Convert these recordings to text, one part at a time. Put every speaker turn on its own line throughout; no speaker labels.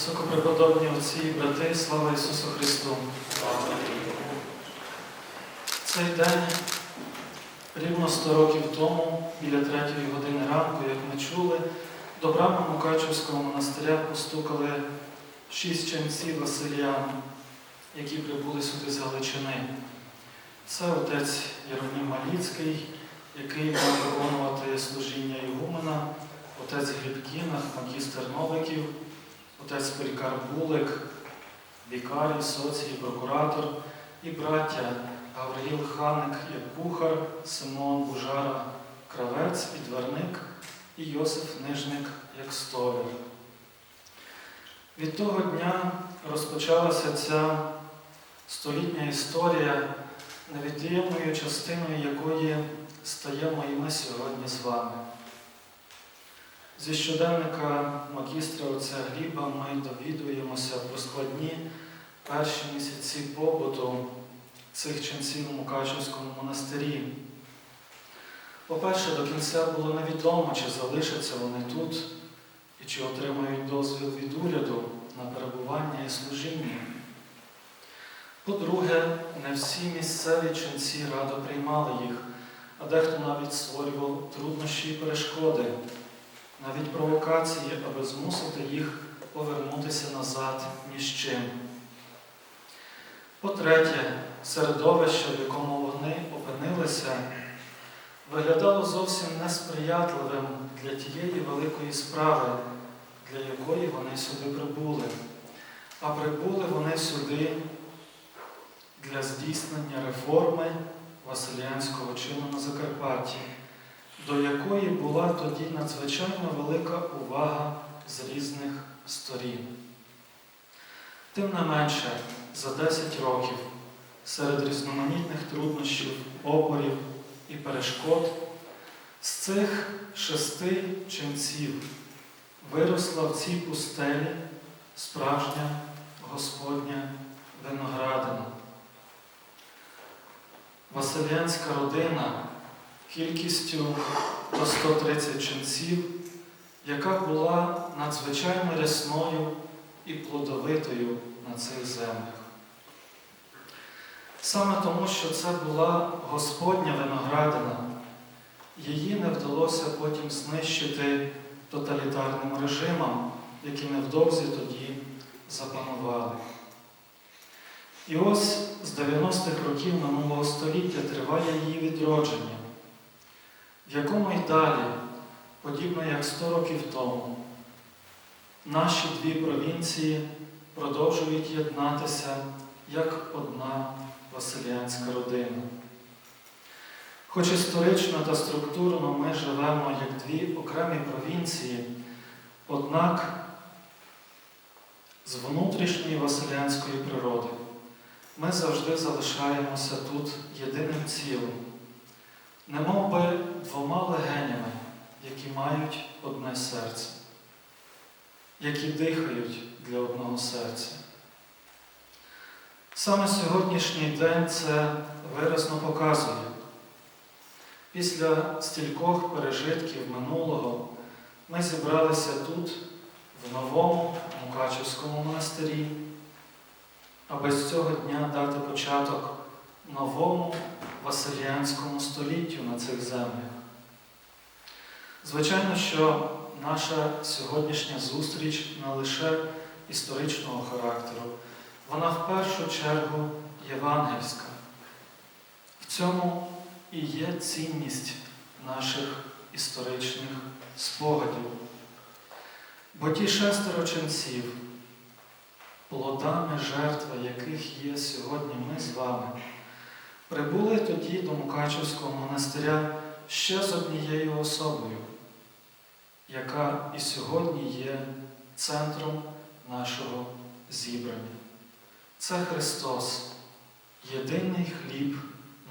Високопреподобні отці і брати, слава Ісусу Христу! Цей день рівно 100 років тому, біля третьої години ранку, як ми чули, до брами Мукачівського монастиря постукали шість ченців Василіян, які прибули сюди з Галичини. Це отець Єронім Маліцький, який мав виконувати служіння Ігумена, отець Грібкінах, магістр Новиків, отець Полікар Булик, вікарій, соцій, прокуратор і браття Гавриїл Ханик як кухар, Симон Бужара Кравець, підверник і Йосиф Нижник як столяр. Від того дня розпочалася ця столітня історія, невід'ємною частиною якої стаємо і ми сьогодні з вами. Зі щоденника магістра отця Гліба ми довідуємося про складні перші місяці побуту цих ченців у Мукачівському монастирі. По-перше, до кінця було невідомо, чи залишаться вони тут і чи отримають дозвіл від уряду на перебування і служіння. По-друге, не всі місцеві ченці радо приймали їх, а дехто навіть створював труднощі і перешкоди, навіть провокації, аби змусити їх повернутися назад ні з чим. По-третє, середовище, в якому вони опинилися, виглядало зовсім несприятливим для тієї великої справи, для якої вони сюди прибули. А прибули вони сюди для здійснення реформи Василіанського чину на Закарпатті, до якої була тоді надзвичайно велика увага з різних сторін. Тим не менше, за 10 років серед різноманітних труднощів, опорів і перешкод з цих шести ченців виросла в цій пустелі справжня Господня виноградина. Василянська родина кількістю до 130 ченців, яка була надзвичайно рясною і плодовитою на цих землях. Саме тому, що це була Господня виноградина, її не вдалося потім знищити тоталітарним режимам, які невдовзі тоді запанували. І ось з 90-х років минулого століття триває її відродження, в якому й далі, подібно як 100 років тому, наші дві провінції продовжують єднатися як одна Василіанська родина. Хоч історично та структурно ми живемо як дві окремі провінції, однак з внутрішньої Василіанської природи ми завжди залишаємося тут єдиним цілим, немов би двома легенями, які мають одне серце, які дихають для одного серця. Саме сьогоднішній день це виразно показує. Після стількох пережитків минулого ми зібралися тут, в новому Мукачівському монастирі, аби з цього дня дати початок новому Василіанському століттю на цих землях. Звичайно, що наша сьогоднішня зустріч не лише історичного характеру, вона в першу чергу євангельська. В цьому і є цінність наших історичних спогадів. Бо ті шестеро ченців, плодами жертви, яких є сьогодні ми з вами, прибули тоді до Мукачівського монастиря ще з однією особою, яка і сьогодні є центром нашого зібрання. Це Христос, єдиний хліб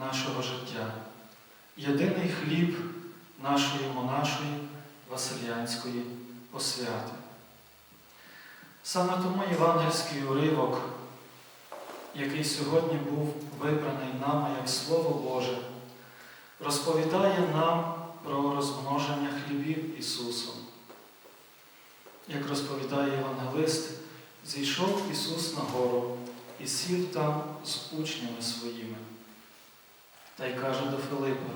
нашого життя, єдиний хліб нашої монашої Василянської освяти. Саме тому євангельський уривок, який сьогодні був вибраний нами як Слово Боже, розповідає нам про розмноження хлібів Ісусом. Як розповідає Євангелист, зійшов Ісус на гору і сів там з учнями своїми. Та й каже до Филипа,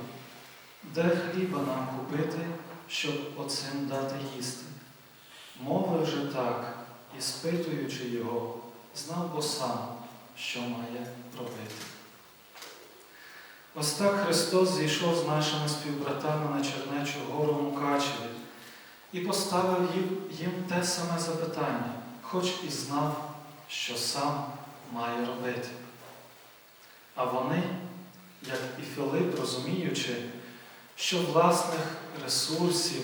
де хліба нам купити, щоб оцим дати їсти? Мовив же так, і спитуючи його, знав бо сам, що має робити. Ось так Христос зійшов з нашими співбратами на Чернечу гору Мукачеві і поставив їм, те саме запитання, хоч і знав, що сам має робити. А вони, як і Филип, розуміючи, що власних ресурсів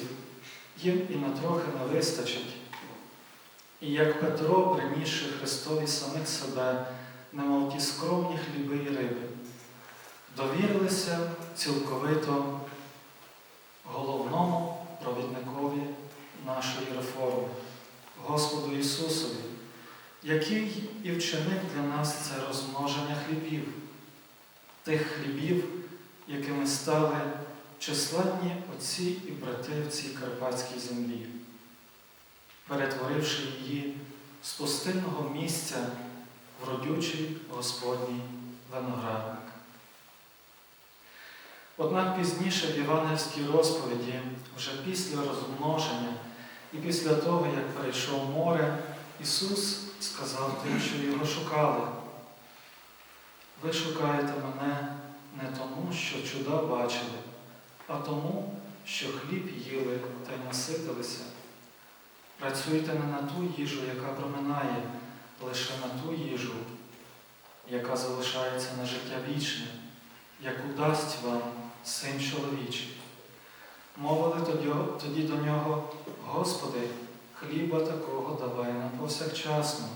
їм і на трохи не вистачить, і як Петро, принісши Христові самих себе, немов ті скромні хліби і риби, довірилися цілковито головному провідникові нашої реформи, Господу Ісусові, який і вчинив для нас це розмноження хлібів, тих хлібів, якими стали численні отці і брати в цій карпатській землі, перетворивши її з пустинного місця в родючий Господній виноградник. Однак пізніше в Євангельській розповіді, вже після розмноження і після того, як перейшов море, Ісус сказав тим, що його шукали. Ви шукаєте мене не тому, що чуда бачили, а тому, що хліб їли та й наситилися. Працюйте не на ту їжу, яка проминає, лише на ту їжу, яка залишається на життя вічне, яку дасть вам син чоловічий. Мовили тоді, до нього, Господи, хліба такого давай нам повсякчасно.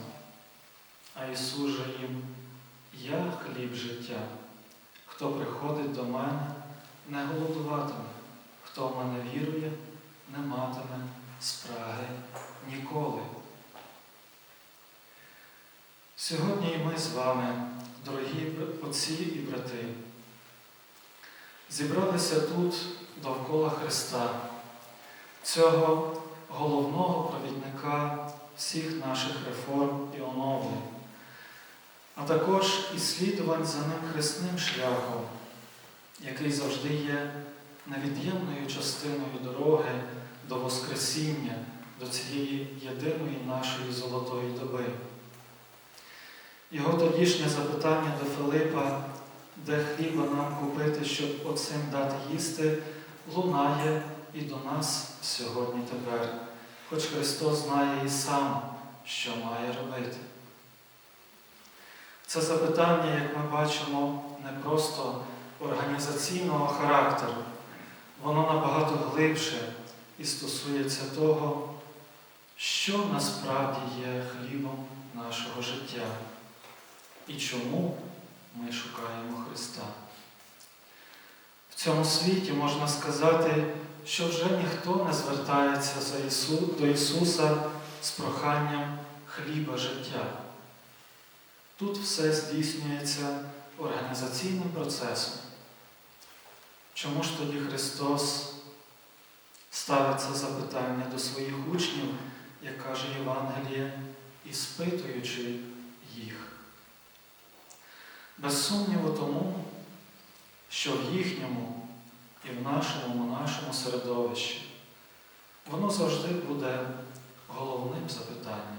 А Ісус же їм, я хліб життя. Хто приходить до мене, не голодуватиме, хто в мене вірує, не матиме спраги ніколи. Сьогодні ми з вами, дорогі отці і брати, зібралися тут довкола Христа, цього головного провідника всіх наших реформ і оновлень, а також і за ним хресним шляхом, який завжди є невід'ємною частиною дороги до Воскресіння, до цієї єдиної нашої золотої доби. Його тодішнє запитання до Филипа, де хліба нам купити, щоб оцим дати їсти, лунає і до нас сьогодні тепер, хоч Христос знає і сам, що має робити. Це запитання, як ми бачимо, не просто організаційного характеру, воно набагато глибше і стосується того, що насправді є хлібом нашого життя і чому ми шукаємо Христа. В цьому світі можна сказати, що вже ніхто не звертається за Ісу, до Ісуса з проханням хліба життя. Тут все здійснюється організаційним процесом. Чому ж тоді Христос ставить це запитання до своїх учнів, як каже Євангеліє, іспитуючи їх? Без сумніву тому, що в їхньому і в нашому, нашому середовищі воно завжди буде головним запитанням.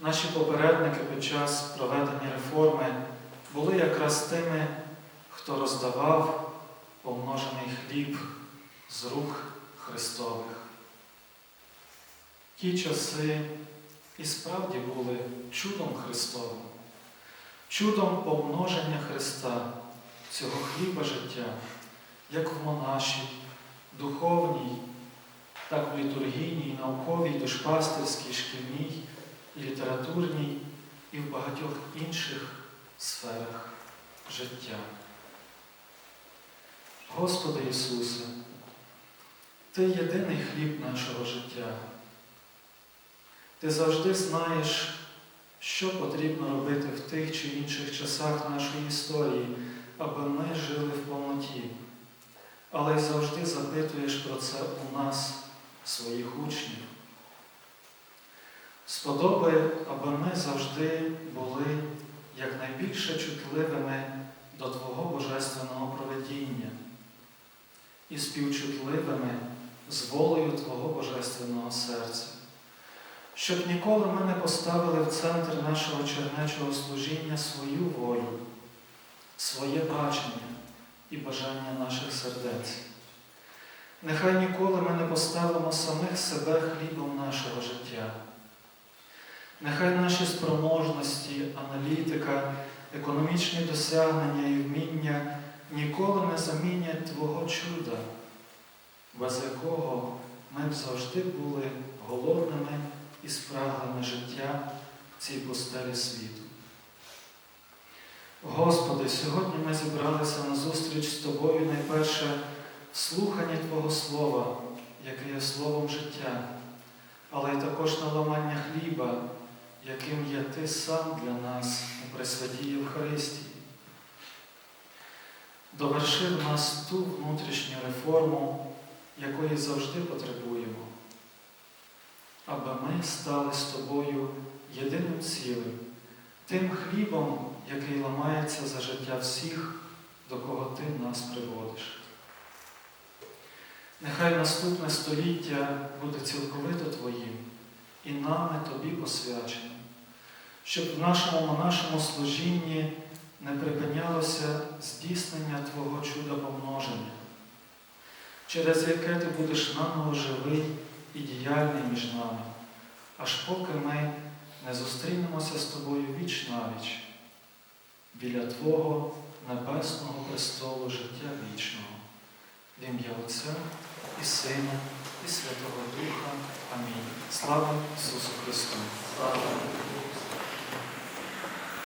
Наші попередники під час проведення реформи були якраз тими, хто роздавав помножений хліб з рук Христових. Ті часи і справді були чудом Христовим, чудом помноження Христа, цього хліба життя, як в монашій, духовній, так в літургійній, науковій, душпастерській, шкільній, літературній і в багатьох інших сферах життя. Господи Ісусе, Ти єдиний хліб нашого життя. Ти завжди знаєш, що потрібно робити в тих чи інших часах нашої історії, аби ми жили в повноті, але й завжди запитуєш про це у нас, своїх учнів. З Сподоби, аби ми завжди були якнайбільше чутливими до Твого Божественного проведіння і співчутливими з волею Твого Божественного серця, щоб ніколи ми не поставили в центр нашого чернечого служіння свою волю, своє бачення і бажання наших сердець. Нехай ніколи ми не поставимо самих себе хлібом нашого життя. Нехай наші спроможності, аналітика, економічні досягнення і вміння ніколи не замінять Твого чуда, без якого ми б завжди були голодними і спраглими життя в цій пустелі світу. Господи, сьогодні ми зібралися на зустріч з Тобою найперше в слуханні Твого Слова, яке є словом життя, але й також на ламання хліба, яким є Ти сам для нас у Пресвятій Євхаристії. Доверши в нас ту внутрішню реформу, якої завжди потребуємо, аби ми стали з Тобою єдиним цілим, тим хлібом, який ламається за життя всіх, до кого Ти нас приводиш. Нехай наступне століття буде цілковито Твоїм і нами Тобі посвяченим, щоб в нашому монашому служінні не припинялося здійснення Твого чуда помноження, через яке Ти будеш наново живий і діяльний між нами, аж поки ми не зустрінемося з Тобою віч навіч біля Твого небесного престолу життя вічного, в ім'я Отця і Сина, і Святого Духа. Амінь. Слава Ісусу Христу! Слава